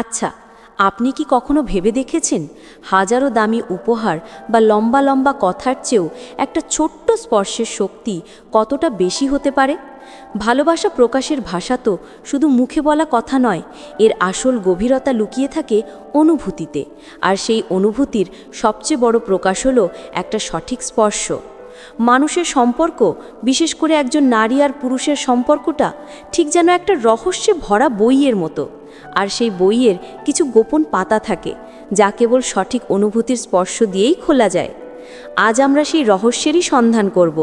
আচ্ছা আপনি কি কখনো ভেবে দেখেছেন হাজারো দামি উপহার বা লম্বা লম্বা কথার চেয়েও একটা ছোট্ট স্পর্শের শক্তি কতটা বেশি হতে পারে? ভালোবাসা প্রকাশের ভাষা তো শুধু মুখে বলা কথা নয়, এর আসল গভীরতা লুকিয়ে থাকে অনুভূতিতে। আর সেই অনুভূতির সবচেয়ে বড় প্রকাশ হলো একটা সঠিক স্পর্শ। মানুষের সম্পর্ক, বিশেষ করে একজন নারী আর পুরুষের সম্পর্কটা ঠিক যেন একটা রহস্যে ভরা বইয়ের মতো। আর সেই বইয়ের কিছু গোপন পাতা থাকে, যা কেবল সঠিক অনুভূতির স্পর্শ দিয়েই খোলা যায়। আজ আমরা সেই রহস্যেরই সন্ধান করব,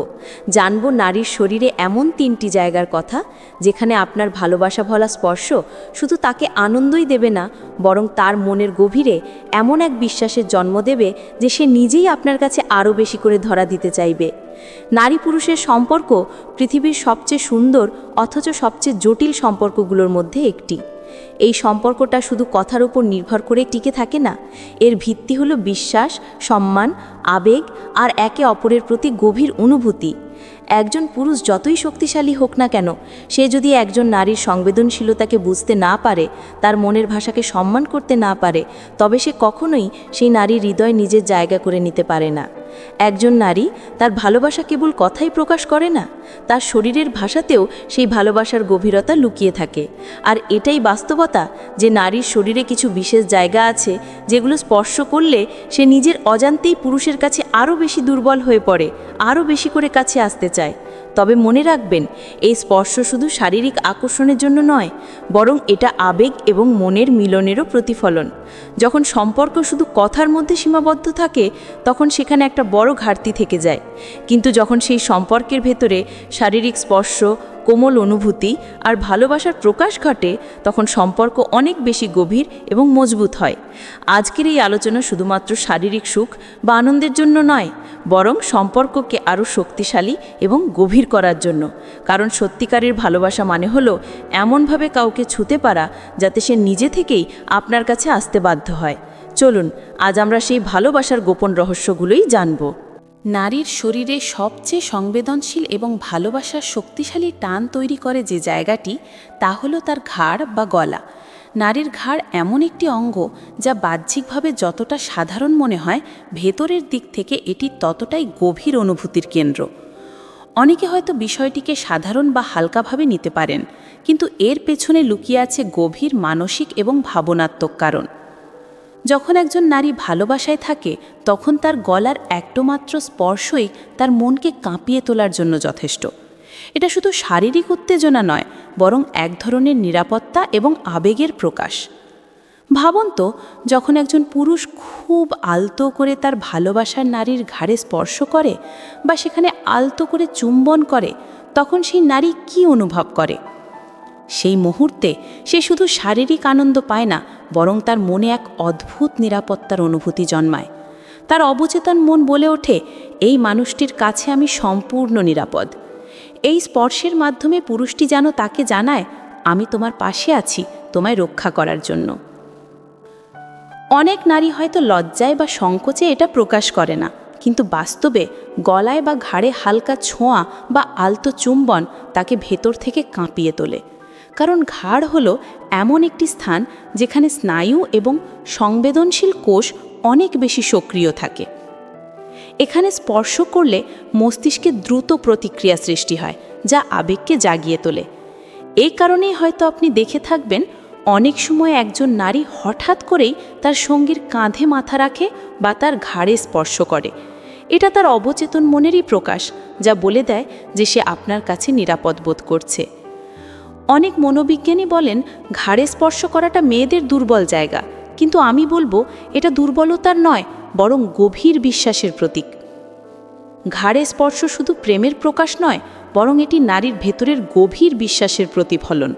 জানব নারীর শরীরে এমন তিনটি জায়গার কথা, যেখানে আপনার ভালোবাসা ভলা স্পর্শ শুধু তাকে আনন্দই দেবে না, বরং তার মনের গভীরে এমন এক বিশ্বাসের জন্ম দেবে যে সে নিজেই আপনার কাছে আরও বেশি করে ধরা দিতে চাইবে। নারী পুরুষের সম্পর্ক পৃথিবীর সবচেয়ে সুন্দর অথচ সবচেয়ে জটিল সম্পর্কগুলোর মধ্যে একটি। এই সম্পর্কটা শুধু কথার উপর নির্ভর করে টিকে থাকে না, এর ভিত্তি হলো বিশ্বাস, সম্মান, আবেগ আর একে অপরের প্রতি গভীর অনুভূতি। একজন পুরুষ যতই শক্তিশালী হোক না কেন, সে যদি একজন নারীর সংবেদনশীলতাকে বুঝতে না পারে, তার মনের ভাষাকে সম্মান করতে না পারে, তবে সে কখনোই সেই নারীর হৃদয় নিজের জায়গা করে নিতে পারে না। একজন নারী তার ভালোবাসা কেবল কথাই প্রকাশ করে না, তার শরীরের ভাষাতেও সেই ভালোবাসার গভীরতা লুকিয়ে থাকে। আর এটাই বাস্তবতা যে নারীর শরীরে কিছু বিশেষ জায়গা আছে যেগুলো স্পর্শ করলে সে নিজের অজান্তেই পুরুষের কাছে আরও বেশি দুর্বল হয়ে পড়ে, আরও বেশি করে কাছে আসতে চায়। তবে মনে রাখবেন, এই স্পর্শ শুধু শারীরিক আকর্ষণের জন্য নয়, বরং এটা আবেগ এবং মনের মিলনেরও প্রতিফলন। যখন সম্পর্ক শুধু কথার মধ্যে সীমাবদ্ধ থাকে, তখন সেখানে একটা বড় ঘাটতি থেকে যায়। কিন্তু যখন সেই সম্পর্কের ভেতরে শারীরিক স্পর্শ কোমল অনুভূতি আর ভালোবাসার প্রকাশ ঘটে তখন সম্পর্ক অনেক বেশি গভীর এবং মজবুত হয়। আজকের এই আলোচনা শুধুমাত্র শারীরিক সুখ বা আনন্দের জন্য নয়, বরং সম্পর্ককে আরও শক্তিশালী এবং গভীর করার জন্য। কারণ সত্যিকারের ভালোবাসা মানে হলো এমনভাবে কাউকে ছুতে পারা যাতে সে নিজে থেকেই আপনার কাছে আসতে বাধ্য হয়। চলুন, আজ আমরা সেই ভালোবাসার গোপন রহস্যগুলোই জানব। নারীর শরীরে সবচেয়ে সংবেদনশীল এবং ভালোবাসার শক্তিশালী টান তৈরি করে যে জায়গাটি, তা হলো তার ঘাড় বা গলা। নারীর ঘাড় এমন একটি অঙ্গ যা বাহ্যিকভাবে যতটা সাধারণ মনে হয়, ভেতরের দিক থেকে এটি ততটাই গভীর অনুভূতির কেন্দ্র। অনেকে হয়তো বিষয়টিকে সাধারণ বা হালকাভাবে নিতে পারেন, কিন্তু এর পেছনে লুকিয়ে আছে গভীর মানসিক এবং ভাবনাত্মক কারণ। যখন একজন নারী ভালোবাসায় থাকে, তখন তার গলার একটোমাত্র স্পর্শই তার মনকে কাঁপিয়ে তোলার জন্য যথেষ্ট। এটা শুধু শারীরিক উত্তেজনা নয়, বরং এক ধরনের নিরাপত্তা এবং আবেগের প্রকাশ। ভাবুন তো, যখন একজন পুরুষ খুব আলতো করে তার ভালোবাসার নারীর ঘাড়ে স্পর্শ করে বা সেখানে আলতো করে চুম্বন করে, তখন সেই নারী কি অনুভব করে? সেই মুহূর্তে সে শুধু শারীরিক আনন্দ পায় না, বরং তার মনে এক অদ্ভুত নিরাপত্তার অনুভূতি জন্মায়। তার অবচেতন মন বলে ওঠে, এই মানুষটির কাছে আমি সম্পূর্ণ নিরাপদ। এই স্পর্শের মাধ্যমে পুরুষটি যেন তাকে জানায়, আমি তোমার পাশে আছি, তোমায় রক্ষা করার জন্য। অনেক নারী হয়তো লজ্জায় বা সংকোচে এটা প্রকাশ করে না, কিন্তু বাস্তবে গলায় বা ঘাড়ে হালকা ছোঁয়া বা আলতো চুম্বন তাকে ভেতর থেকে কাঁপিয়ে তোলে। কারণ ঘাড় হল এমন একটি স্থান যেখানে স্নায়ু এবং সংবেদনশীল কোষ অনেক বেশি সক্রিয় থাকে। এখানে স্পর্শ করলে মস্তিষ্কে দ্রুত প্রতিক্রিয়া সৃষ্টি হয়, যা আবেগকে জাগিয়ে তোলে। এই কারণেই হয়তো আপনি দেখে থাকবেন, অনেক সময় একজন নারী হঠাৎ করেই তার সঙ্গীর কাঁধে মাথা রাখে বা তার ঘাড়ে স্পর্শ করে। এটা তার অবচেতন মনেরই প্রকাশ, যা বলে দেয় যে সে আপনার কাছে নিরাপদ বোধ করছে। অনেক মনোবিজ্ঞানী বলেন, ঘাড়ে স্পর্শ করাটা মেয়েদের দুর্বল জায়গা। কিন্তু আমি বলব, এটা দুর্বলতার নয়, বরং গভীর বিশ্বাসের প্রতীক। ঘাড়ে স্পর্শ শুধু প্রেমের প্রকাশ নয়, বরং এটি নারীর ভেতরের গভীর বিশ্বাসের প্রতিফলন।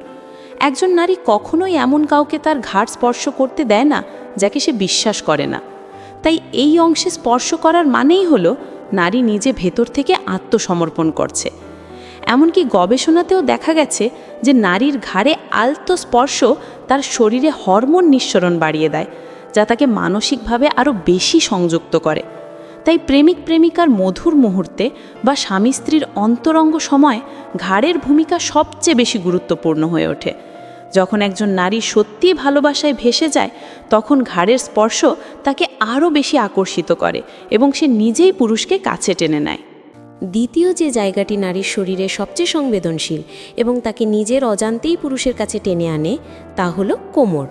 একজন নারী কখনোই এমন কাউকে তার ঘাড় স্পর্শ করতে দেয় না, যাকে সে বিশ্বাস করে না। তাই এই অংশে স্পর্শ করার মানেই হলো, নারী নিজে ভেতর থেকে আত্মসমর্পণ করছে। এমনকি গবেষণাতেও দেখা গেছে যে নারীর ঘাড়ে আলতো স্পর্শ তার শরীরে হরমোন নিঃসরণ বাড়িয়ে দেয়, যা তাকে মানসিকভাবে আরও বেশি সংযুক্ত করে। তাই প্রেমিক প্রেমিকার মধুর মুহূর্তে বা স্বামী স্ত্রীর অন্তরঙ্গ সময় ঘাড়ের ভূমিকা সবচেয়ে বেশি গুরুত্বপূর্ণ হয়ে ওঠে। যখন একজন নারী সত্যি ভালোবাসায় ভেসে যায়, তখন ঘাড়ের স্পর্শ তাকে আরও বেশি আকর্ষিত করে এবং সে নিজেই পুরুষকে কাছে টেনে নেয়। দ্বিতীয় যে জায়গাটি নারীর শরীরে সবচেয়ে সংবেদনশীল এবং তাকে নিজের অজান্তেই পুরুষের কাছে টেনে আনে, তা হল কোমর।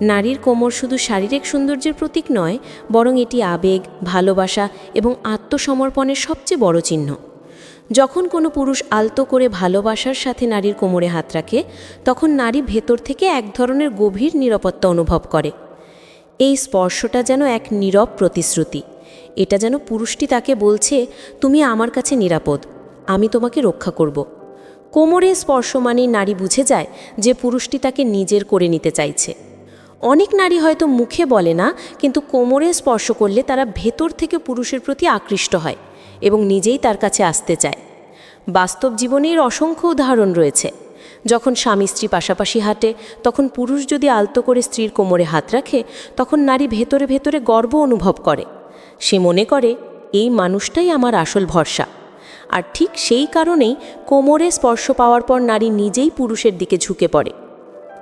নারীর কোমর শুধু শারীরিক সৌন্দর্যের প্রতীক নয়, বরং এটি আবেগ, ভালোবাসা এবং আত্মসমর্পণের সবচেয়ে বড় চিহ্ন। যখন কোনো পুরুষ আলতো করে ভালোবাসার সাথে নারীর কোমরে হাত রাখে, তখন নারী ভেতর থেকে এক ধরনের গভীর নিরাপত্তা অনুভব করে। এই স্পর্শটা যেন এক নীরব প্রতিশ্রুতি। এটা যেন পুরুষটি তাকে বলছে, তুমি আমার কাছে নিরাপদ, আমি তোমাকে রক্ষা করব। কোমরে স্পর্শ মানেই নারী বুঝে যায় যে পুরুষটি তাকে নিজের করে নিতে চাইছে। অনেক নারী হয়তো মুখে বলে না, কিন্তু কোমরে স্পর্শ করলে তারা ভেতর থেকে পুরুষের প্রতি আকৃষ্ট হয় এবং নিজেই তার কাছে আসতে চায়। বাস্তব জীবনের অসংখ্য উদাহরণ রয়েছে। যখন স্বামী স্ত্রী পাশাপাশি হাঁটে, তখন পুরুষ যদি আলতো করে স্ত্রীর কোমরে হাত রাখে, তখন নারী ভেতরে ভেতরে গর্ব অনুভব করে। সে মনে করে, এই মানুষটাই আমার আসল ভরসা। আর ঠিক সেই কারণেই কোমরে স্পর্শ পাওয়ার পর নারী নিজেই পুরুষের দিকে ঝুঁকে পড়ে।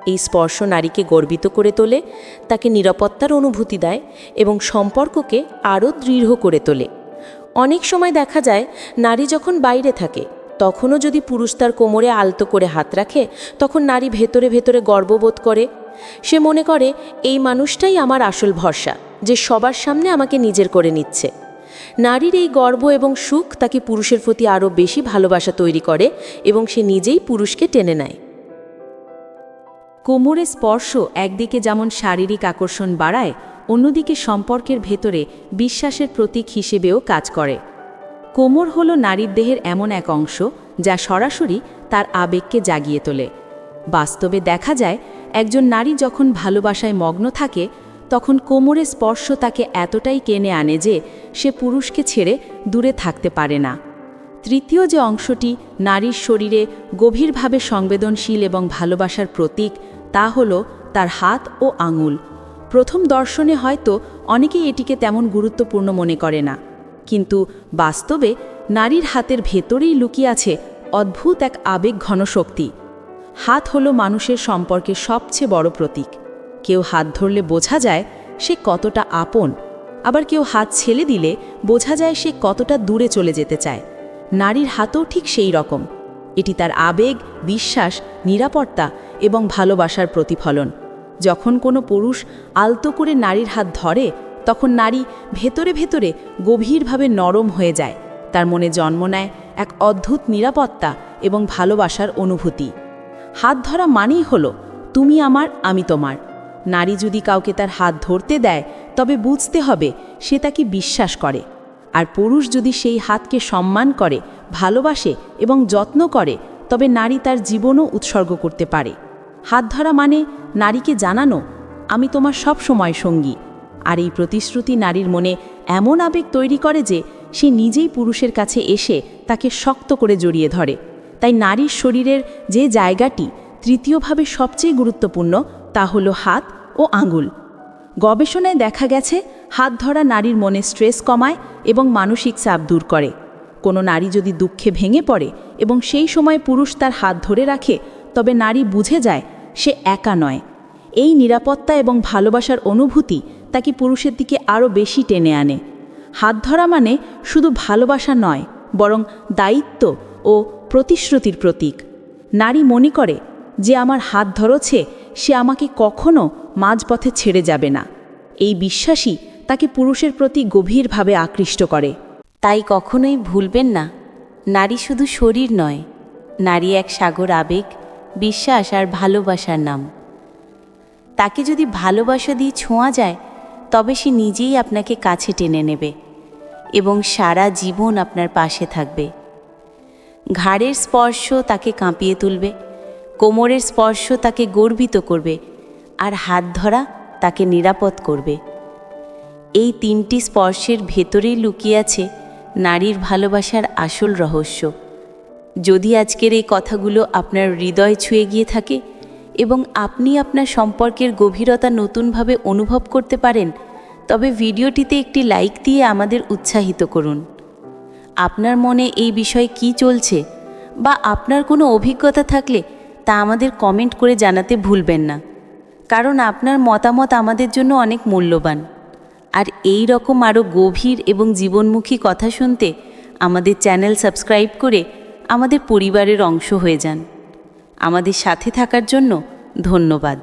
এই স্পর্শ নারীকে গর্বিত করে তোলে, তাকে নিরাপত্তার অনুভূতি দেয় এবং সম্পর্ককে আরও দৃঢ় করে তোলে। অনেক সময় দেখা যায়, নারী যখন বাইরে থাকে, তখনও যদি পুরুষ তার কোমরে আলতো করে হাত রাখে, তখন নারী ভেতরে ভেতরে গর্ববোধ করে। সে মনে করে, এই মানুষটাই আমার আসল ভরসা। যে সবার সামনে আমাকে নিজের করে নিচ্ছে। নারীর এই গর্ব এবং সুখ তাকে পুরুষের প্রতি আরও বেশি ভালোবাসা তৈরি করে এবং সে নিজেই পুরুষকে টেনে নেয়। কোমরে স্পর্শ একদিকে যেমন শারীরিক আকর্ষণ বাড়ায়, অন্যদিকে সম্পর্কের ভেতরে বিশ্বাসের প্রতীক হিসেবেও কাজ করে। কোমর হল নারীর দেহের এমন এক অংশ যা সরাসরি তার আবেগকে জাগিয়ে তোলে। বাস্তবে দেখা যায়, একজন নারী যখন ভালোবাসায় মগ্ন থাকে তখন কোমরে স্পর্শ তাকে এতটাই কেনে আনে যে সে পুরুষকে ছেড়ে দূরে থাকতে পারে না। তৃতীয় যে অংশটি নারীর শরীরে গভীরভাবে সংবেদনশীল এবং ভালোবাসার প্রতীক, তা হল তার হাত ও আঙুল। প্রথম দর্শনে হয়তো অনেকেই এটিকে তেমন গুরুত্বপূর্ণ মনে করে না। কিন্তু বাস্তবে নারীর হাতের ভেতরেই লুকিয়ে আছে অদ্ভুত এক আবেগ ঘন শক্তি হাত হলো মানুষের সম্পর্কে সবচেয়ে বড় প্রতীক। কেউ হাত ধরলে বোঝা যায় সে কতটা আপন, আবার কেউ হাত ছেলে দিলে বোঝা যায় সে কতটা দূরে চলে যেতে চায়। নারীর হাতও ঠিক সেই রকম। এটি তার আবেগ, বিশ্বাস, নিরাপত্তা এবং ভালোবাসার প্রতিফলন। যখন কোনো পুরুষ আলতো করে নারীর হাত ধরে, তখন নারী ভেতরে ভেতরে গভীরভাবে নরম হয়ে যায়। তার মনে জন্ম নেয় এক অদ্ভুত নিরাপত্তা এবং ভালোবাসার অনুভূতি। হাত ধরা মানেই হলো, তুমি আমার, আমি তোমার। নারী যদি কাউকে তার হাত ধরতে দেয়, তবে বুঝতে হবে সে তাকে বিশ্বাস করে। আর পুরুষ যদি সেই হাতকে সম্মান করে, ভালোবাসে এবং যত্ন করে, তবে নারী তার জীবনও উৎসর্গ করতে পারে। হাত ধরা মানে নারীকে জানানো, আমি তোমার সব সময় সঙ্গী। আর এই প্রতিশ্রুতি নারীর মনে এমন আবেগ তৈরি করে যে, সে নিজেই পুরুষের কাছে এসে তাকে শক্ত করে জড়িয়ে ধরে। তাই নারীর শরীরের যে জায়গাটি তৃতীয়ভাবে সবচেয়ে গুরুত্বপূর্ণ তা হলো হাত ও আঙুল। গবেষণায় দেখা গেছে, হাত ধরা নারীর মনে স্ট্রেস কমায় এবং মানসিক চাপ দূর করে। কোনো নারী যদি দুঃখে ভেঙে পড়ে এবং সেই সময় পুরুষ তার হাত ধরে রাখে, তবে নারী বুঝে যায় সে একা নয়। এই নিরাপত্তা এবং ভালোবাসার অনুভূতি তাকে পুরুষের দিকে আরও বেশি টেনে আনে। হাত ধরা মানে শুধু ভালোবাসা নয়, বরং দায়িত্ব ও প্রতিশ্রুতির প্রতীক। নারী মনে করে, যে আমার হাত ধরেছে সে আমাকে কখনো মাঝপথে ছেড়ে যাবে না। এই বিশ্বাসই তাকে পুরুষের প্রতি গভীরভাবে আকৃষ্ট করে। তাই কখনোই ভুলবেন না। নারী শুধু শরীর নয়, নারী এক সাগর আবেগ, বিশ্বাস আর ভালোবাসার নাম। তাকে যদি ভালোবাসা দিয়ে ছোঁয়া যায়, তবে সে নিজেই আপনাকে কাছে টেনে নেবে এবং সারা জীবন আপনার পাশে থাকবে। ঘাড়ের স্পর্শ তাকে কাঁপিয়ে তুলবে। কোমরের স্পর্শ তাকে গর্বিত করবে আর হাত ধরা তাকে নিরাপদ করবে। এই তিনটি স্পর্শের ভেতরেই লুকিয়ে আছে নারীর ভালোবাসার আসল রহস্য। যদি আজকের এই কথাগুলো আপনার হৃদয় ছুঁয়ে গিয়ে থাকে এবং আপনি আপনার সম্পর্কের গভীরতা নতুনভাবে অনুভব করতে পারেন, তবে ভিডিওটিতে একটি লাইক দিয়ে আমাদের উৎসাহিত করুন। আপনার মনে এই বিষয়ে কি চলছে বা আপনার কোনো অভিজ্ঞতা থাকলে তা আমাদের কমেন্ট করে জানাতে ভুলবেন না। কারণ আপনার মতামত আমাদের জন্য অনেক মূল্যবান। আর এই রকম আরও গভীর এবং জীবনমুখী কথা শুনতে আমাদের চ্যানেল সাবস্ক্রাইব করে আমাদের পরিবারের অংশ হয়ে যান। আমাদের সাথে থাকার জন্য ধন্যবাদ।